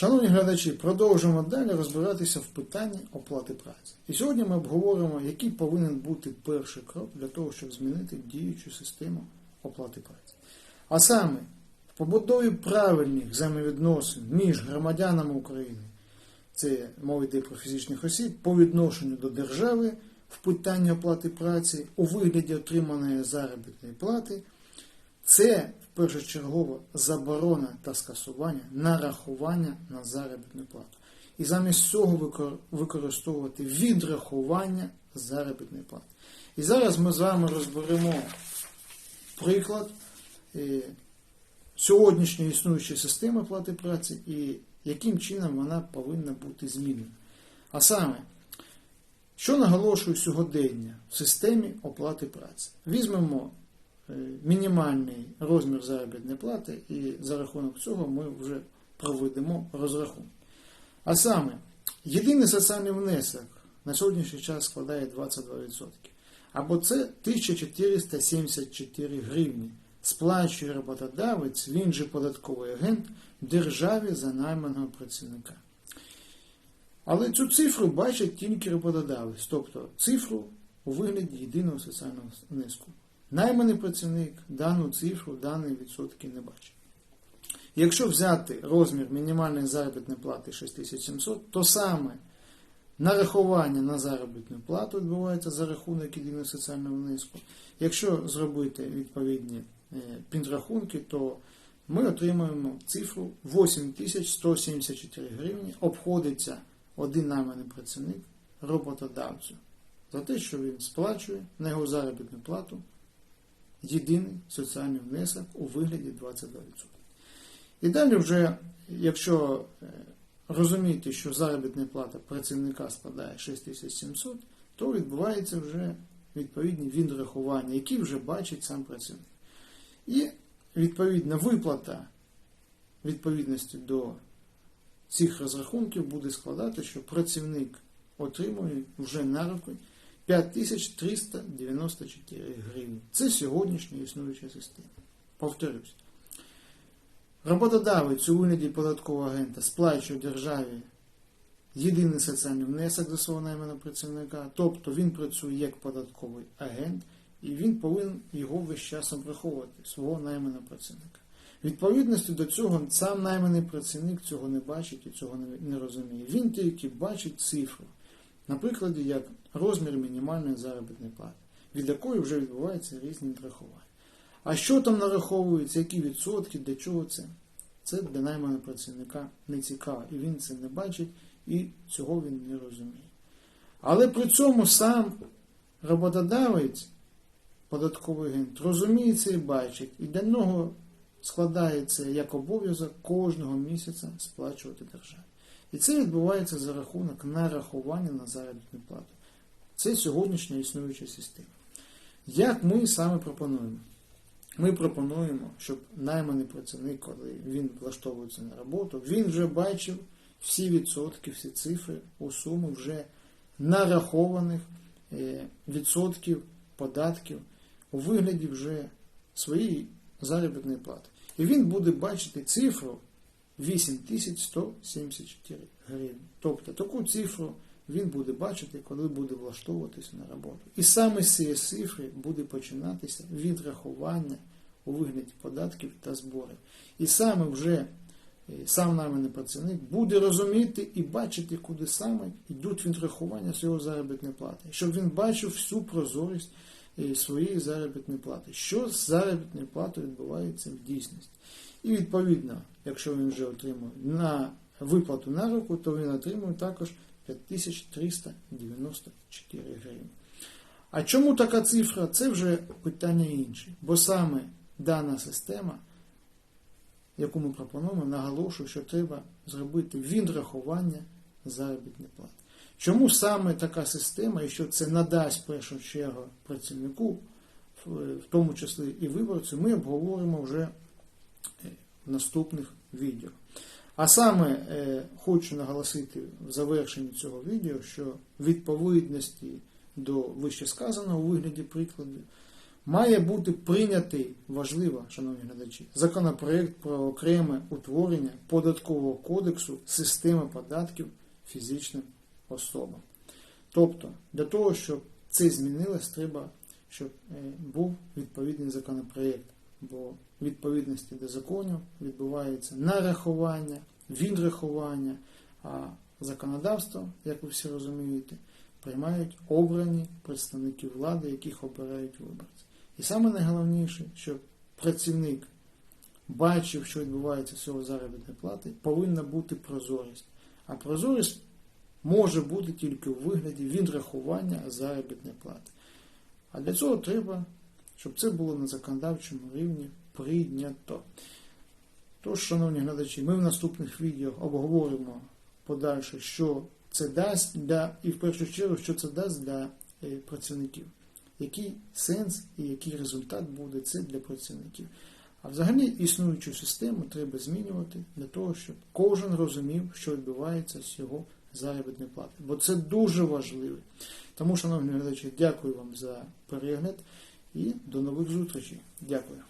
Шановні глядачі, продовжуємо далі розбиратися в питанні оплати праці. І сьогодні ми обговоримо, який повинен бути перший крок для того, щоб змінити діючу систему оплати праці. А саме в побудові правильних взаємовідносин між громадянами України, це мова йде про фізичних осіб, по відношенню до держави в питанні оплати праці у вигляді отриманої заробітної плати, це першочергово заборона та скасування нарахування на заробітну плату. І замість цього використовувати відрахування заробітної плати. І зараз ми з вами розберемо приклад е, сьогоднішньої існуючої системи плати праці і яким чином вона повинна бути змінена. А саме, що наголошую сьогодення в системі оплати праці? Візьмемо мінімальний розмір заробітної плати, і за рахунок цього ми вже проведемо розрахунок. А саме, єдиний соціальний внесок на сьогоднішній час складає 22%. Або це 1474 гривні. Сплачує роботодавець, він же податковий агент державі за найманого працівника. Але цю цифру бачить тільки роботодавець, тобто цифру у вигляді єдиного соціального внеску. Найманий працівник дану цифру, дані відсотки не бачить. Якщо взяти розмір мінімальної заробітної плати 6700, то саме нарахування на заробітну плату відбувається за рахунок єдиного соціального внеску. Якщо зробити відповідні е, підрахунки, то ми отримаємо цифру 8174 гривні. Обходиться один найманий працівник роботодавцю за те, що він сплачує на його заробітну плату єдиний соціальний внесок у вигляді 22%. І далі вже, якщо е, розуміти, що заробітна плата працівника складає 6700, то відбувається вже відповідні відрахування, які вже бачить сам працівник. І відповідна виплата відповідності до цих розрахунків буде складати, що працівник отримує вже на руки 5394 гривні. Це сьогоднішня існуюча система. Повторюсь. Роботодавець у вигляді податкового агента сплачує державі єдиний соціальний внесок до свого найманого працівника, тобто він працює як податковий агент, і він повинен його весь час обраховувати, свого найманого працівника. Відповідності до цього сам найманий працівник цього не бачить і цього не, не розуміє. Він тільки бачить цифру, на прикладі як розмір мінімальної заробітної плати, від якої вже відбуваються різні відрахування. А що там нараховується, які відсотки, для чого це? Це для найманого працівника не цікаво, і він це не бачить, і цього він не розуміє. Але при цьому сам роботодавець, податковий агент, розуміє це і бачить, і для нього складається як обов'язок кожного місяця сплачувати державі. І це відбувається за рахунок нарахування на заробітну плату. Це сьогоднішня існуюча система. Як ми саме пропонуємо? Ми пропонуємо, щоб найманий працівник, коли він влаштовується на роботу, він вже бачив всі відсотки, всі цифри у суму вже нарахованих е, відсотків податків у вигляді вже своєї заробітної плати. І він буде бачити цифру 8174 гривні. Тобто таку цифру він буде бачити, коли буде влаштовуватися на роботу. І саме з цієї цифри буде починатися відрахування у вигляді податків та зборів. І саме вже е, сам найманий працівник буде розуміти і бачити, куди саме йдуть відрахування його заробітної плати, щоб він бачив всю прозорість е, своєї заробітної плати, що з заробітною платою відбувається в дійсності. І відповідно, якщо він вже отримує на виплату на руку, то він отримує також 5394 гривні. А чому така цифра? Це вже питання інше. Бо саме дана система, яку ми пропонуємо, наголошує, що треба зробити відрахування заробітної плати. Чому саме така система, і що це надасть в першу чергу працівнику, в тому числі і виборцю, ми обговоримо вже наступних відео. А саме е, хочу наголосити в завершенні цього відео, що відповідності до вищесказаного у вигляді прикладу Має бути прийнятий, важливо, шановні глядачі, законопроект про окреме утворення податкового кодексу системи податків фізичним особам. Тобто, для того, щоб це змінилось, треба, щоб е, був відповідний законопроект, бо відповідності до законів відбувається нарахування, відрахування, а законодавство, як ви всі розумієте, приймають обрані представники влади, яких обирають виборці. І саме найголовніше, щоб працівник бачив, що відбувається з цього заробітної плати, повинна бути прозорість. А прозорість може бути тільки у вигляді відрахування заробітної плати. А для цього треба, щоб це було на законодавчому рівні прийнято. Тож, шановні глядачі, ми в наступних відео обговоримо подальше, що це дасть для, і в першу чергу, що це дасть для е, працівників. Який сенс і який результат буде це для працівників. А взагалі існуючу систему треба змінювати для того, щоб кожен розумів, що відбувається з його заробітної плати. Бо це дуже важливо. Тому, шановні глядачі, дякую вам за перегляд і до нових зустрічей. Дякую.